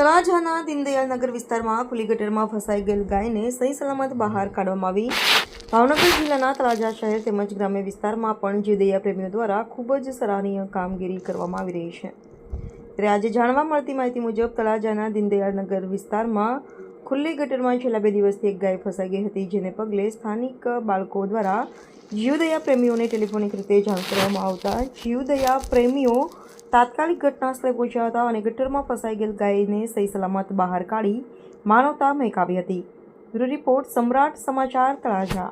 તળાજાના દીનદયાલ નગર વિસ્તારમાં ખુલ્લી ગટરમાં ફસાઈ ગયેલ ગાયને સહી સલામત બહાર કાઢવામાં આવી. ભાવનગર જિલ્લાના તળાજા શહેર તેમજ ગ્રામ્ય વિસ્તારમાં પણ જીવદયા પ્રેમીઓ દ્વારા ખૂબ જ સરાહનીય કામગીરી કરવામાં આવી રહી છે. ત્યારે આજે જાણવા મળતી માહિતી મુજબ તળાજાના દીનદયાળ નગર વિસ્તારમાં ખુલ્લી ગટરમાં છેલ્લા બે દિવસથી એક ગાય ફસાઈ ગઈ હતી, જેને પગલે સ્થાનિક બાળકો દ્વારા જીવદયા પ્રેમીઓને ટેલિફોનિક રીતે જાણ કરવામાં આવતા જીવદયા પ્રેમીઓ તાત્કાલિક ઘટનાસ્થળે પહોંચ્યા હતા અને ગટરમાં ફસાઈ ગયેલ ગાયને સહી સલામત બહાર કાઢી માનવતા મહેકાવી હતી. રિપોર્ટ સમ્રાટ સમાચાર તળાજા.